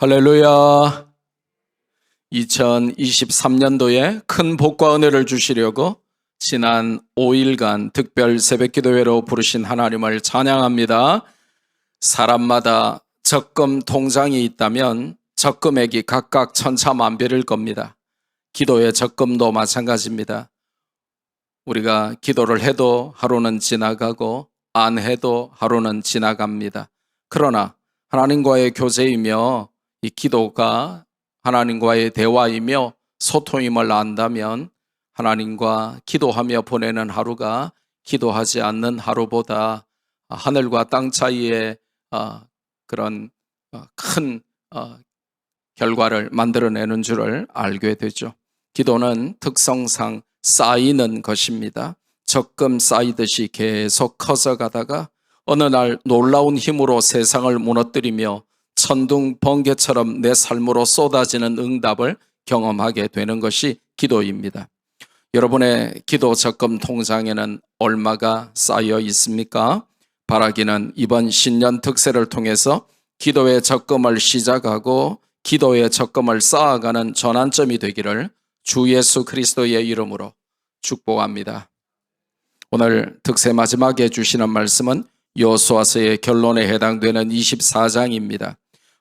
할렐루야. 2023년도에 큰 복과 은혜를 주시려고 지난 5일간 특별 새벽 기도회로 부르신 하나님을 찬양합니다. 사람마다 적금 통장이 있다면 적금액이 각각 천차만별일 겁니다. 기도의 적금도 마찬가지입니다. 우리가 기도를 해도 하루는 지나가고 안 해도 하루는 지나갑니다. 그러나 하나님과의 교제이며 이 기도가 하나님과의 대화이며 소통임을 안다면 하나님과 기도하며 보내는 하루가 기도하지 않는 하루보다 하늘과 땅 사이에 어, 그런 어, 큰 어, 결과를 만들어내는 줄을 알게 되죠. 기도는 특성상 쌓이는 것입니다. 적금 쌓이듯이 계속 커져가다가 어느 날 놀라운 힘으로 세상을 무너뜨리며 천둥 번개처럼 내 삶으로 쏟아지는 응답을 경험하게 되는 것이 기도입니다. 여러분의 기도 적금 통장에는 얼마가 쌓여 있습니까? 바라기는 이번 신년 특세를 통해서 기도의 적금을 시작하고 기도의 적금을 쌓아가는 전환점이 되기를 주 예수 그리스도의 이름으로 축복합니다. 오늘 특세 마지막에 주시는 말씀은 여호수아서의 결론에 해당되는 24장입니다.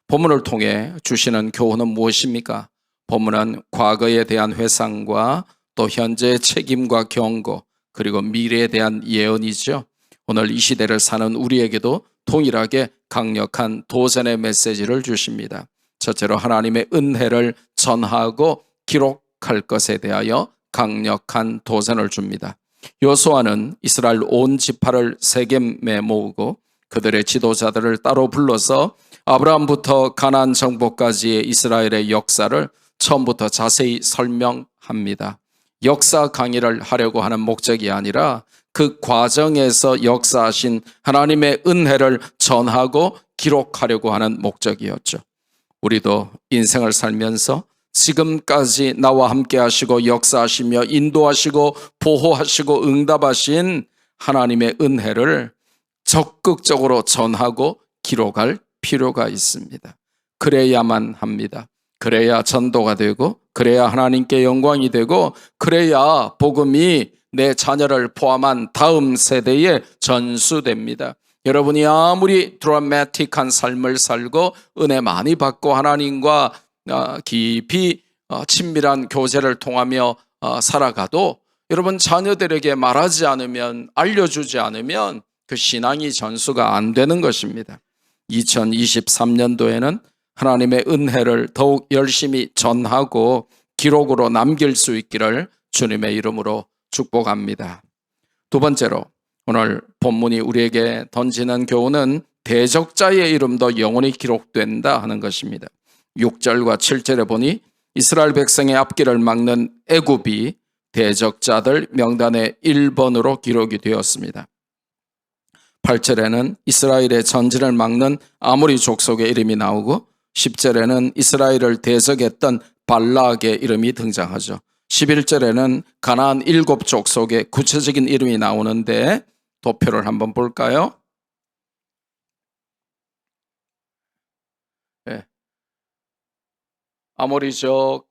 본문을 통해 주시는 교훈은 무엇입니까? 본문은 과거에 대한 회상과 또 현재의 책임과 경고 그리고 미래에 대한 예언이죠. 오늘 이 시대를 사는 우리에게도 동일하게 강력한 도전의 메시지를 주십니다. 첫째로 하나님의 은혜를 전하고 기록할 것에 대하여 강력한 도전을 줍니다. 요수아는 이스라엘 온 지파를 세겜에 모으고 그들의 지도자들을 따로 불러서 아브라함부터 가나안 정복까지의 이스라엘의 역사를 처음부터 자세히 설명합니다. 역사 강의를 하려고 하는 목적이 아니라 그 과정에서 역사하신 하나님의 은혜를 전하고 기록하려고 하는 목적이었죠. 우리도 인생을 살면서 지금까지 나와 함께 하시고 역사하시며 인도하시고 보호하시고 응답하신 하나님의 은혜를 적극적으로 전하고 기록할 필요가 있습니다. 그래야만 합니다. 그래야 전도가 되고 그래야 하나님께 영광이 되고 그래야 복음이 내 자녀를 포함한 다음 세대에 전수됩니다. 여러분이 아무리 드라마틱한 삶을 살고 은혜 많이 받고 하나님과 어, 깊이 어, 친밀한 교제를 통하며 어, 살아가도 여러분 자녀들에게 말하지 않으면 알려주지 않으면 그 신앙이 전수가 안 되는 것입니다. 2023년도에는 하나님의 은혜를 더욱 열심히 전하고 기록으로 남길 수 있기를 주님의 이름으로 축복합니다. 두 번째로 오늘 본문이 우리에게 던지는 교훈은 대적자의 이름도 영원히 기록된다 하는 것입니다. 6절과 7절에 보니 이스라엘 백성의 앞길을 막는 애굽이 대적자들 명단의 1번으로 기록이 되었습니다. 8절에는 이스라엘의 전진을 막는 아모리 족속의 이름이 나오고 10절에는 이스라엘을 대적했던 발락의 이름이 등장하죠. 11절에는 가나안 일곱 족속의 구체적인 이름이 나오는데 도표를 한번 볼까요? 네. 아모리족,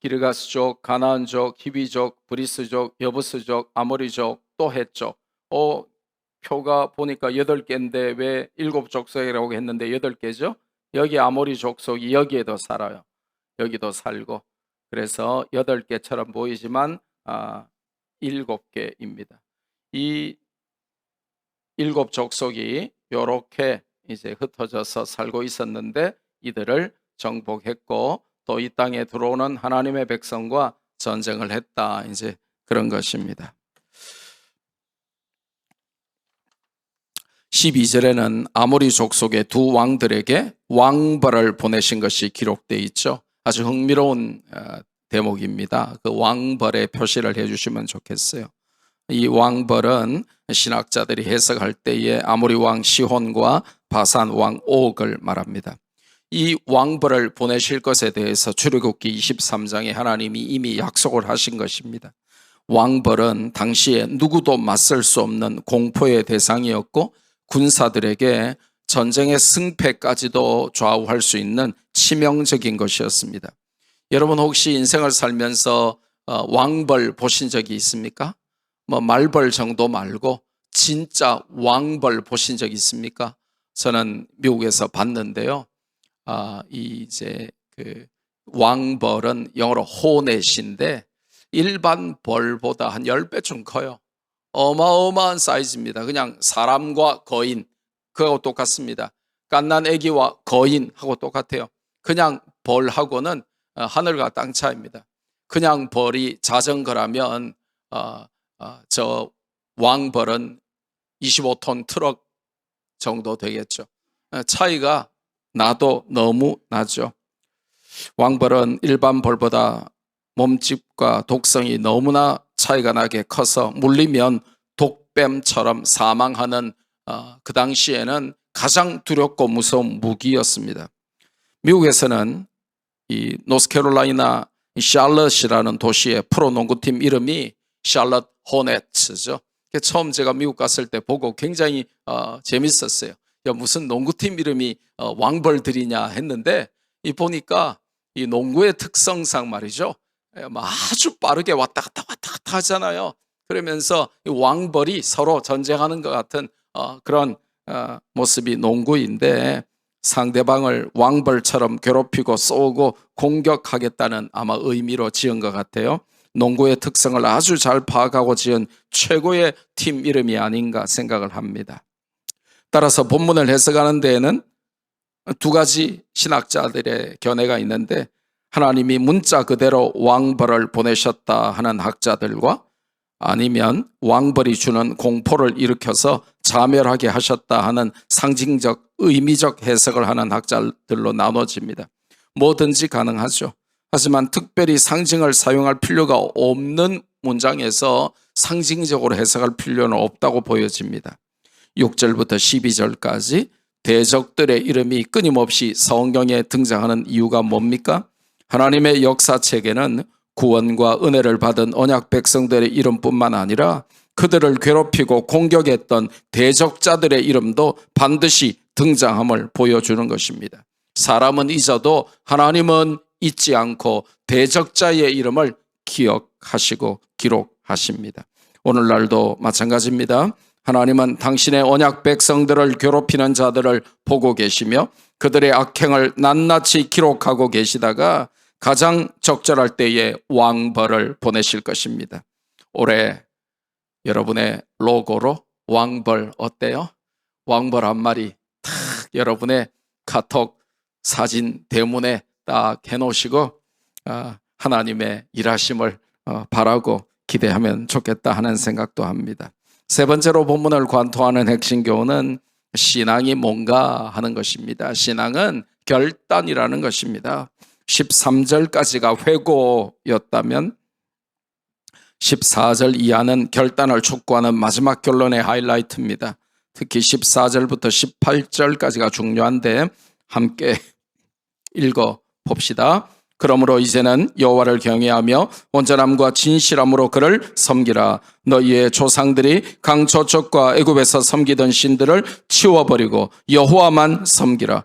기르가스족, 가나안족, 히비족, 브리스족, 여부스족, 아모리족, 또 헷족. 어, 표가 보니까 여덟 개인데 왜 일곱 족속이라고 했는데 여덟 개죠? 여기 아모리 족속이 여기에도 살아요. 여기도 살고 그래서 여덟 개처럼 보이지만 아, 일곱 개입니다. 이 일곱 족속이 이렇게 이제 흩어져서 살고 있었는데 이들을 정복했고 또 이 땅에 들어오는 하나님의 백성과 전쟁을 했다. 이제 그런 것입니다. 12절에는 아모리 족속의 두 왕들에게 왕벌을 보내신 것이 기록되어 있죠. 아주 흥미로운 어, 대목입니다. 그 왕벌의 표시를 해주시면 좋겠어요. 이 왕벌은 신학자들이 해석할 때에 아모리 왕 시혼과 바산 왕 옥을 말합니다. 이 왕벌을 보내실 것에 대해서 출애굽기 23장에 하나님이 이미 약속을 하신 것입니다. 왕벌은 당시에 누구도 맞설 수 없는 공포의 대상이었고 군사들에게 전쟁의 승패까지도 좌우할 수 있는 치명적인 것이었습니다. 여러분 혹시 인생을 살면서 어, 왕벌 보신 적이 있습니까? 뭐 말벌 정도 말고 진짜 왕벌 보신 적 있습니까? 저는 미국에서 봤는데요. 아, 이 이제 그 왕벌은 영어로 호넷인데 일반 벌보다 한 10배쯤 커요. 어마어마한 사이즈입니다. 그냥 사람과 거인 그하고 똑같습니다. 갓난 아기와 거인하고 똑같아요. 그냥 벌하고는 어, 하늘과 땅 차이입니다. 그냥 벌이 자전거라면 어, 어, 저 왕벌은 25톤 트럭 정도 되겠죠. 어, 차이가 나도 너무 나죠. 왕벌은 일반 벌보다 몸집과 독성이 너무나 차이가 나게 커서 물리면 독뱀처럼 사망하는 어, 그 당시에는 가장 두렵고 무서운 무기였습니다. 미국에서는 이 노스캐롤라이나 샬럿이라는 도시의 프로 농구팀 이름이 샬럿 호넷츠죠. 그게 처음 제가 미국 갔을 때 보고 굉장히 어, 재밌었어요. 야, 무슨 농구팀 이름이 어, 왕벌들이냐 했는데 이 보니까 이 농구의 특성상 말이죠. 예, 뭐 아주 빠르게 왔다 갔다 왔다 갔다 하잖아요. 그러면서 이 왕벌이 서로 전쟁하는 것 같은 어, 그런 어, 모습이 농구인데 상대방을 왕벌처럼 괴롭히고 쏘고 공격하겠다는 아마 의미로 지은 것 같아요. 농구의 특성을 아주 잘 파악하고 지은 최고의 팀 이름이 아닌가 생각을 합니다. 따라서 본문을 해석하는 데에는 두 가지 신학자들의 견해가 있는데 하나님이 문자 그대로 왕벌을 보내셨다 하는 학자들과 아니면 왕벌이 주는 공포를 일으켜서 자멸하게 하셨다 하는 상징적 의미적 해석을 하는 학자들로 나눠집니다. 뭐든지 가능하죠. 하지만 특별히 상징을 사용할 필요가 없는 문장에서 상징적으로 해석할 필요는 없다고 보여집니다. 6절부터 12절까지 대적들의 이름이 끊임없이 성경에 등장하는 이유가 뭡니까? 하나님의 역사책에는 구원과 은혜를 받은 언약 백성들의 이름뿐만 아니라 그들을 괴롭히고 공격했던 대적자들의 이름도 반드시 등장함을 보여주는 것입니다. 사람은 잊어도 하나님은 잊지 않고 대적자의 이름을 기억하시고 기록하십니다. 오늘날도 마찬가지입니다. 하나님은 당신의 언약 백성들을 괴롭히는 자들을 보고 계시며 그들의 악행을 낱낱이 기록하고 계시다가 가장 적절할 때에 왕벌을 보내실 것입니다. 올해 여러분의 로고로 왕벌 어때요? 왕벌 한 마리 탁 여러분의 카톡 사진 대문에 딱 해놓으시고 아, 하나님의 일하심을 어, 바라고 기대하면 좋겠다 하는 생각도 합니다. 세 번째로 본문을 관통하는 핵심 교훈은 신앙이 뭔가 하는 것입니다. 신앙은 결단이라는 것입니다. 13절까지가 회고였다면 14절 이하는 결단을 촉구하는 마지막 결론의 하이라이트입니다. 특히 14절부터 18절까지가 중요한데 함께 읽어 봅시다. 그러므로 이제는 여호와를 경외하며 온전함과 진실함으로 그를 섬기라. 너희의 조상들이 강 저쪽과 애굽에서 섬기던 신들을 치워버리고 여호와만 섬기라.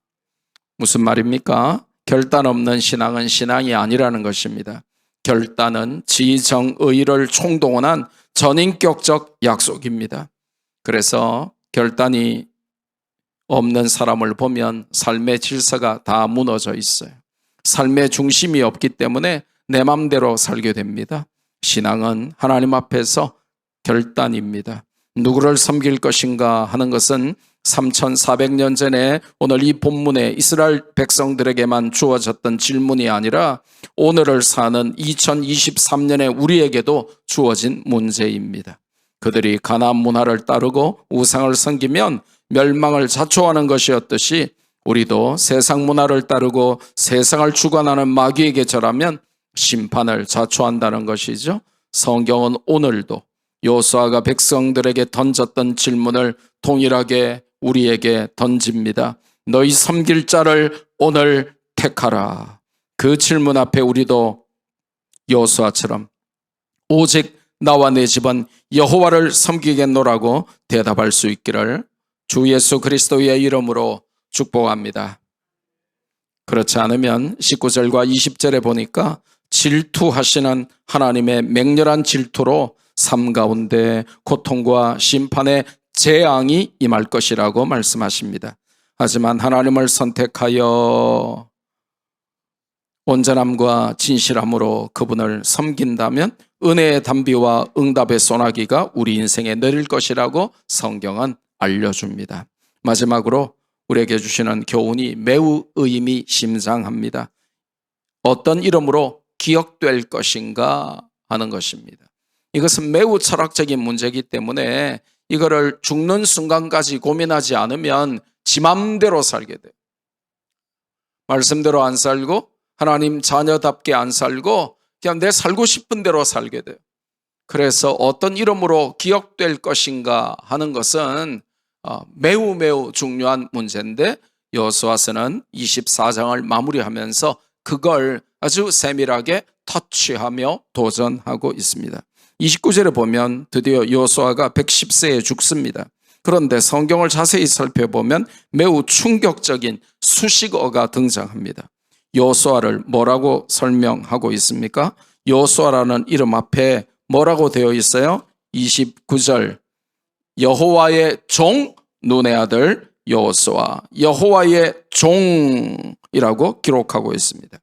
무슨 말입니까? 결단 없는 신앙은 신앙이 아니라는 것입니다. 결단은 지정의를 총동원한 전인격적 약속입니다. 그래서 결단이 없는 사람을 보면 삶의 질서가 다 무너져 있어요. 삶의 중심이 없기 때문에 내 맘대로 살게 됩니다. 신앙은 하나님 앞에서 결단입니다. 누구를 섬길 것인가 하는 것은 3400년 전에 오늘 이 본문에 이스라엘 백성들에게만 주어졌던 질문이 아니라 오늘을 사는 2023년에 우리에게도 주어진 문제입니다. 그들이 가나안 문화를 따르고 우상을 섬기면 멸망을 자초하는 것이었듯이 우리도 세상 문화를 따르고 세상을 주관하는 마귀에게 절하면 심판을 자초한다는 것이죠. 성경은 오늘도 요수아가 백성들에게 던졌던 질문을 동일하게 우리에게 던집니다. 너희 섬길 자를 오늘 택하라. 그 질문 앞에 우리도 요수아처럼 오직 나와 내 집은 여호와를 섬기겠노라고 대답할 수 있기를 주 예수 그리스도의 이름으로 축복합니다. 그렇지 않으면 19절과 20절에 보니까 질투하시는 하나님의 맹렬한 질투로 삶 가운데 고통과 심판의 재앙이 임할 것이라고 말씀하십니다. 하지만 하나님을 선택하여 온전함과 진실함으로 그분을 섬긴다면 은혜의 담비와 응답의 소나기가 우리 인생에 내릴 것이라고 성경은 알려줍니다. 마지막으로 우리에게 주시는 교훈이 매우 의미 심장합니다. 어떤 이름으로 기억될 것인가 하는 것입니다. 이것은 매우 철학적인 문제이기 때문에 이거를 죽는 순간까지 고민하지 않으면 지 맘대로 살게 돼요. 말씀대로 안 살고 하나님 자녀답게 안 살고 그냥 내 살고 싶은 대로 살게 돼요. 그래서 어떤 이름으로 기억될 것인가 하는 것은 어, 매우 매우 중요한 문제인데 여수와서는 24장을 마무리하면서 그걸 아주 세밀하게 터치하며 도전하고 있습니다. 29절에 보면 드디어 요수아가 110세에 죽습니다. 그런데 성경을 자세히 살펴보면 매우 충격적인 수식어가 등장합니다. 요수아를 뭐라고 설명하고 있습니까? 요수아라는 이름 앞에 뭐라고 되어 있어요? 29절 여호와의 종 눈의 아들 여호수아 여호와의 종이라고 기록하고 있습니다.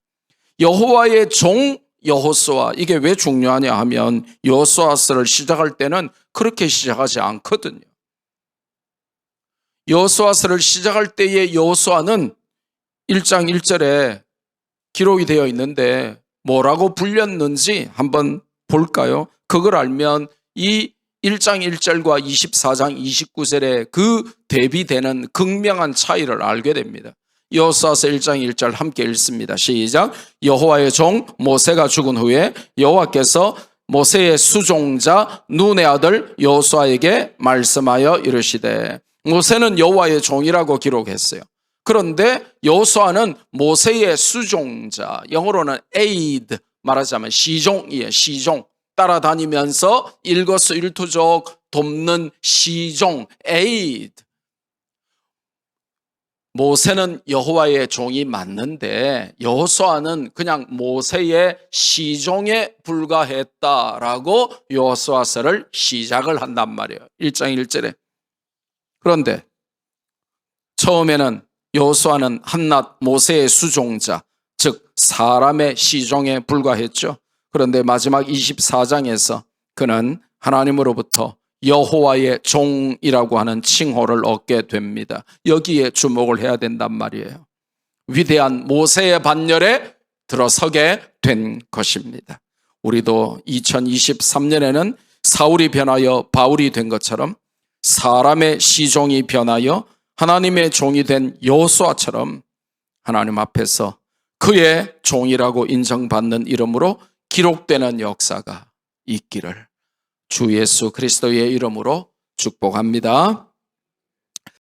여호와의 종 여호수아 이게 왜 중요하냐 하면 여호수아서를 시작할 때는 그렇게 시작하지 않거든요. 여호수아서를 시작할 때의 여호수아는 1장 1절에 기록이 되어 있는데 뭐라고 불렸는지 한번 볼까요? 그걸 알면 이 1장 1절과 24장 29절에 그 대비되는 극명한 차이를 알게 됩니다. 여호수아서 1장 1절 함께 읽습니다. 시작. 여호와의 종 모세가 죽은 후에 여호와께서 모세의 수종자 눈의 아들 여호수아에게 말씀하여 이르시되 모세는 여호와의 종이라고 기록했어요. 그런데 여호수아는 모세의 수종자 영어로는 aid 말하자면 시종이에요. 시종 따라다니면서 일거수일투족 돕는 시종 aid 모세는 여호와의 종이 맞는데 여호수아는 그냥 모세의 시종에 불과했다라고 여호수아서를 시작을 한단 말이에요. 1장 1절에. 그런데 처음에는 여호수아는 한낱 모세의 수종자, 즉 사람의 시종에 불과했죠. 그런데 마지막 24장에서 그는 하나님으로부터 여호와의 종이라고 하는 칭호를 얻게 됩니다. 여기에 주목을 해야 된단 말이에요. 위대한 모세의 반열에 들어서게 된 것입니다. 우리도 2023년에는 사울이 변하여 바울이 된 것처럼 사람의 시종이 변하여 하나님의 종이 된 여호수아처럼 하나님 앞에서 그의 종이라고 인정받는 이름으로 기록되는 역사가 있기를 주 예수 그리스도의 이름으로 축복합니다.